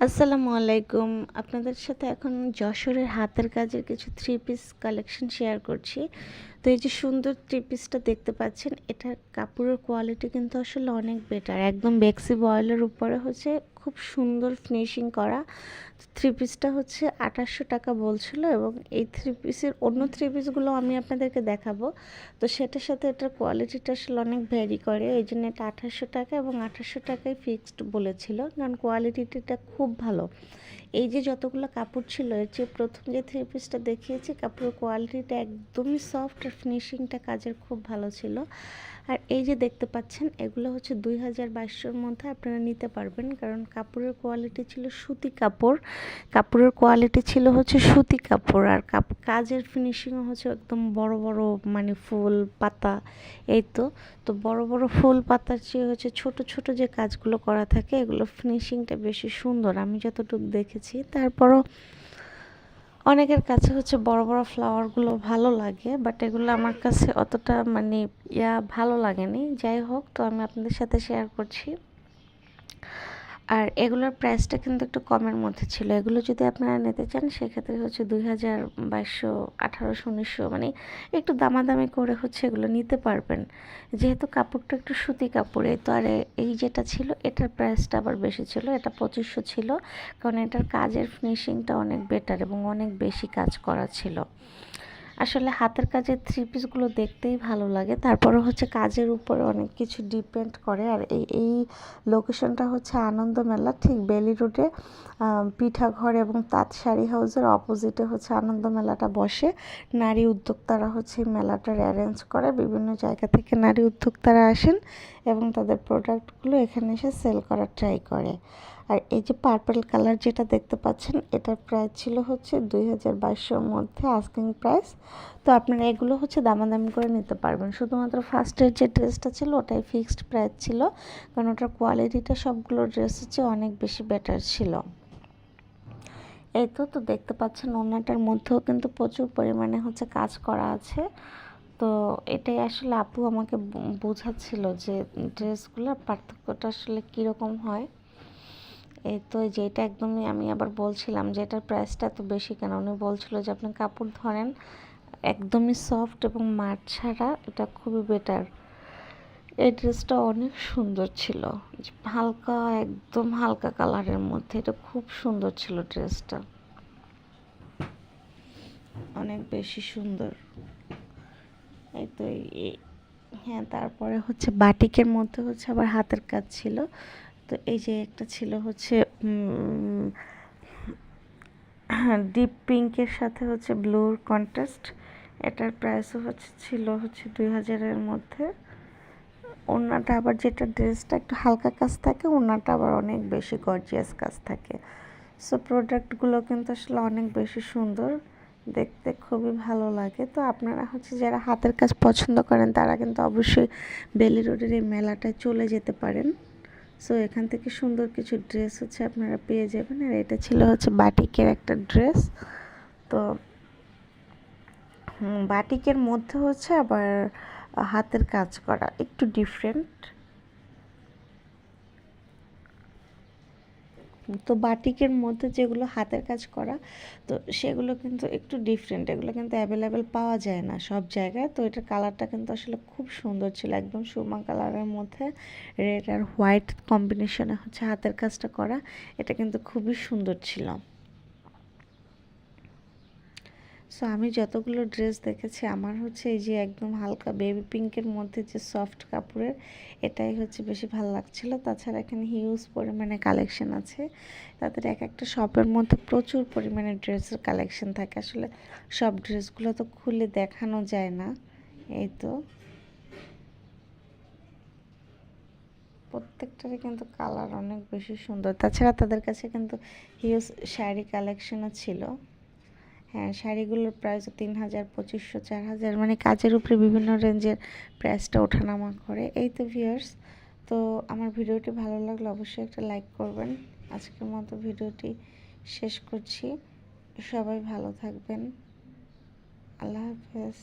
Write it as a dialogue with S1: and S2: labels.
S1: আসসালামু আলাইকুম। আপনাদের সাথে এখন যশোরের হাতের কাজের কিছু থ্রি পিস কালেকশন শেয়ার করছি। তো এই যে সুন্দর থ্রি পিসটা দেখতে পাচ্ছেন, এটার কাপড়ের কোয়ালিটি কিন্তু আসলে অনেক বেটার একদম বেক্সি বয়েলের উপরে হচ্ছে খুব সুন্দর ফিনিশিং করা। থ্রি পিসটা হচ্ছে আঠাশশো টাকা বলছিল এবং এই থ্রি পিসের অন্য থ্রি পিসগুলো আমি আপনাদেরকে দেখাবো। তো সেটার সাথে এটার কোয়ালিটিটা আসলে অনেক ভ্যারি করে। এই জন্য এটা আঠাশশো টাকা এবং আঠাশশো টাকায় ফিক্সড বলেছিল, কারণ কোয়ালিটিটা খুব ভালো। এই যে যতগুলো কাপড় ছিল, এর যে প্রথম যে থ্রি পিসটা দেখিয়েছি, কাপড়ের কোয়ালিটিটা একদমই সফট আর ফিনিশিংটা কাজের খুব ভালো ছিল। আর এই যে দেখতে পাচ্ছেন, এগুলো হচ্ছে দুই হাজার বাইশশোর মধ্যে আপনারা নিতে পারবেন, কারণ কাপড়ের কোয়ালিটি ছিল সুতি কাপড়। কাপড়ের কোয়ালিটি ছিল হচ্ছে সুতি কাপড়, আর কাজের ফিনিশিংও হচ্ছে একদম বড় বড় মানে ফুল পাতা। এই তো তো বড় বড় ফুল পাতার চেয়ে হচ্ছে ছোট ছোট যে কাজগুলো করা থাকে, এগুলো ফিনিশিংটা বেশি সুন্দর। আমি যতটুকু দেখেছি তারপরও অনেকের কাছে হচ্ছে বড় বড় ফ্লাওয়ারগুলো ভালো লাগে বাট এগুলো আমার কাছে অতটা মানে ইয়া ভালো লাগেনি। যাই হোক, তো আমি আপনাদের সাথে শেয়ার করছি। আর এগুলোর প্রাইসটা কিন্তু একটু কমের মধ্যে ছিল। এগুলো যদি আপনারা নিতে চান, সেক্ষেত্রে হচ্ছে দুই হাজার বাইশশো, আঠারোশো, উনিশশো মানে একটু দামাদামি করে হচ্ছে এগুলো নিতে পারবেন। যেহেতু কাপড়টা একটু সুতি কাপড়ে, তো আর এই যেটা ছিল, এটার প্রাইসটা আবার বেশি ছিল, এটা পঁচিশশো ছিল, কারণ এটার কাজের ফিনিশিংটা অনেক বেটার এবং অনেক বেশি কাজ করা ছিল। আসলে হাতের কাজের থ্রি পিসগুলো দেখতেই ভালো লাগে। তারপরে হচ্ছে কাজের উপরে অনেক কিছু ডিপেন্ড করে। আর এই এই লোকেশনটা হচ্ছে আনন্দ মেলা, ঠিক বেলি রোডে পিঠাঘর এবং তাঁত শাড়ি হাউসের অপোজিটে হচ্ছে আনন্দ মেলাটা বসে। নারী উদ্যোক্তারা হচ্ছে মেলাটার অ্যারেঞ্জ করে। বিভিন্ন জায়গা থেকে নারী উদ্যোক্তারা আসেন এবং তাদের প্রোডাক্টগুলো এখানে এসে সেল করার ট্রাই করে। আর এই যে পার্পল কালার যেটা দেখতে পাচ্ছেন, এটার প্রাইস ছিল হচ্ছে দুই হাজার বাইশশোর মধ্যে আস্কিং প্রাইস তো আপনারা এগুলো হচ্ছে দামাদামি করে নিতে পারবেন। শুধুমাত্র ফার্স্টের যে ড্রেসটা ছিল, ওটাই ফিক্সড প্রাইস ছিল। কারণ ওটার কোয়ালিটিটা সবগুলো ড্রেসের চেয়ে অনেক বেশি বেটার ছিল। এই তো তো দেখতে পাচ্ছেন ওনাটার মধ্যেও কিন্তু প্রচুর পরিমাণে হচ্ছে কাজ করা আছে। তো এটাই আসলে আপু আমাকে বোঝাচ্ছিল যে ড্রেসগুলোর পার্থক্যটা আসলে কীরকম হয়। এই তো যেটা একদমই আমি আবার বলছিলাম যে এটার প্রাইসটা এত বেশি কেন? উনি বলছিল যে আপনি কাপড় ধরেন একদমই সফট এবং মাঠ ছাড়া এটা খুবই বেটার এই ড্রেসটা অনেক সুন্দর ছিল। হালকা, একদম হালকা কালারের মধ্যে। এটা খুব সুন্দর ছিল ড্রেসটা অনেক বেশি সুন্দর। এই তো হ্যাঁ তারপরে হচ্ছে বাটিকের মধ্যে হচ্ছে আবার হাতের কাজ ছিল। তো এই যে একটা ছিল হচ্ছে ডিপ পিঙ্কের সাথে হচ্ছে ব্লুর কন্ট্রাস্ট এটার প্রাইসও হচ্ছে, ছিল হচ্ছে দুই হাজারের মধ্যে। ওনাটা আবার যেটা ড্রেসটা একটু হালকা কাজ থাকে ওনাটা আবার অনেক বেশি গর্জিয়াস কাজ থাকে। সো প্রোডাক্টগুলো কিন্তু আসলে অনেক বেশি সুন্দর, দেখতে খুবই ভালো লাগে। তো আপনারা হচ্ছে যারা হাতের কাজ পছন্দ করেন, তারা কিন্তু অবশ্যই বেলি রোডের এই মেলাটায় চলে যেতে পারেন। সো এখান থেকে সুন্দর কিছু ড্রেস হচ্ছে আপনারা পেয়ে যাবেন। আর এটা ছিল হচ্ছে বাটিকের একটা ড্রেস তো বাটিকের মধ্যে হচ্ছে আবার হাতের কাজ করা। একটু ডিফারেন্ট তো বাটিকের মধ্যে যেগুলো হাতের কাজ করা, তো সেগুলো কিন্তু একটু ডিফারেন্ট এগুলো কিন্তু অ্যাভেলেবেল পাওয়া যায় না সব জায়গায়। তো এটার কালারটা কিন্তু আসলে খুব সুন্দর ছিল, একদম সুমা কালারের মধ্যে রেড আর হোয়াইট কম্বিনেশনে হচ্ছে হাতের কাজটা করা, এটা কিন্তু খুবই সুন্দর ছিল। সো আমি যতগুলো ড্রেস দেখেছি, আমার হচ্ছে এই যে একদম হালকা বেবি পিঙ্কের মধ্যে যে সফট কাপড়ের, এটাই হচ্ছে বেশি ভালো লাগছিল। তাছাড়া এখানে হিউজ পরিমাণে কালেকশন আছে। তাদের এক একটা শপের মধ্যে প্রচুর পরিমাণে ড্রেসের কালেকশন থাকে। আসলে সব ড্রেসগুলো তো খুলে দেখানো যায় না। এই তো। প্রত্যেকটারই কিন্তু কালার অনেক বেশি সুন্দর। তাছাড়া তাদের কাছে কিন্তু হিউজ শাড়ি কালেকশনও ছিল। হ্যাঁ শাড়িগুলোর প্রাইস তিন হাজার পঁচিশশো চার হাজার মানে কাজের উপরে বিভিন্ন রেঞ্জের প্রাইসটা ওঠানামা করে। এই তো ভিউয়ার্স তো আমার ভিডিওটি ভালো লাগলে অবশ্যই একটা লাইক করবেন। আজকের মতো ভিডিওটি শেষ করছি। সবাই ভালো থাকবেন। আল্লাহ হাফেজ।